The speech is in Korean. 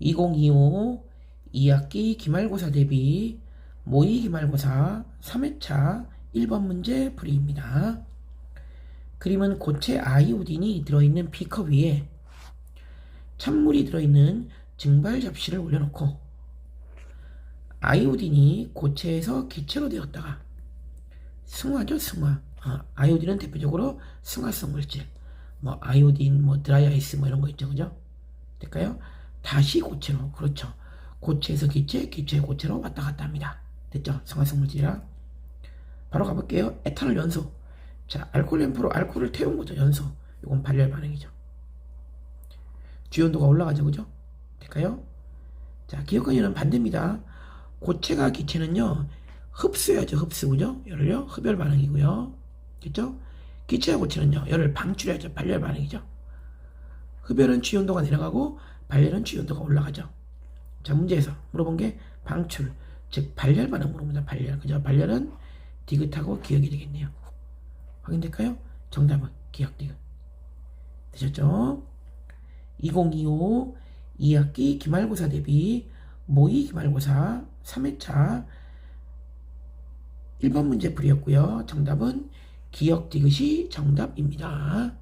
2025 2학기 기말고사 대비 모의 기말고사 3회차 1번 문제 풀이입니다. 그림은 고체 아이오딘이 들어있는 비컵 위에 찬물이 들어있는 증발 잡시를 올려놓고 아이오딘이 고체에서 기체로 되었다가 승화죠 승화. 아, 아이오딘은 대표적으로 승화성 물질. 뭐 아이오딘 뭐 드라이아이스 뭐 이런 거 있죠 그죠? 될까요 다시 고체로 그렇죠. 고체에서 기체 기체 고체로 왔다 갔다 합니다. 됐죠? 승화성 물질이라. 바로 가볼게요. 에탄올 연소. 자 알코올 램프로 알코올을 태운 거죠 연소. 이건 발열 반응이죠. 주연도가 올라가죠 그죠? 될까요? 자 기억관이는 반대입니다. 고체가 기체는요 흡수해야죠 흡수 그죠? 열을요 흡열 반응이고요. 됐죠? 기체와 고체는요 열을 방출해야죠 발열 반응이죠. 흡열은 주연도가 내려가고 발열은 주연도가 올라가죠. 자 문제에서 물어본 게 방출 즉 발열 반응 물어보자 발열. 그죠? 발열은 디귿하고 기억이 되겠네요. 확인될까요? 정답은 기억 디귿. 되셨죠? 2025 2학기 기말고사 대비 모의 기말고사 3회차 1번 문제 풀이였고요. 정답은 기억 디귿이 정답입니다.